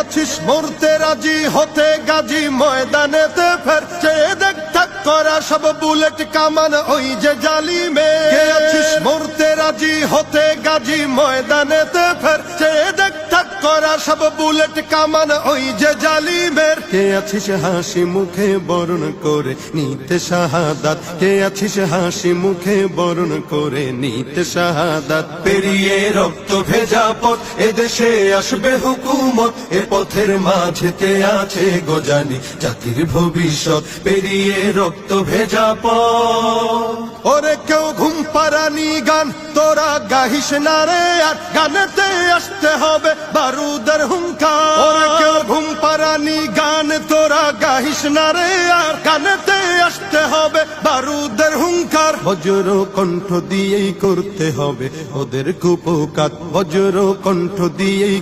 আছিস, মরতে রাজি হতে গাজী, ময়দানেতে ফের চেয়ে দেখ থাক করা সব বুলেট কামান ওই যে জালি মে আছিস, মরতে রাজি হতে গাজী, ময়দানেতে ফের চেয়ে করা সব বুলেট কামান ওই যে জালিমের। কে আছিস হাসি মুখে বরণ করে নিতে শাহাদাত? কে আছিস হাসি মুখে বরণ করে নিতে শাহাদাত? পেরিয়ে রক্ত ভেজা পথ এদেশে আসবে হুকুমত। এ পথের মাঝেতে আছে গোজানি জাতির ভবিষ্যৎ। পেরিয়ে রক্ত ভেজা পথ। ওরে কেউ ঘুম পারানি গান তোরা গাহিস না রে আর গানেতে আসতে হবে বারুদের হুঙ্কার। ওরে কেউ ঘুম পারানি গান তোরা গাহিস না রে আর গানেতে আসতে হবে বারুদের হুঙ্কার। বজ্র কণ্ঠ দিয়েই করতে হবে ওদের কুপকাত বজ্র কণ্ঠ দিয়েই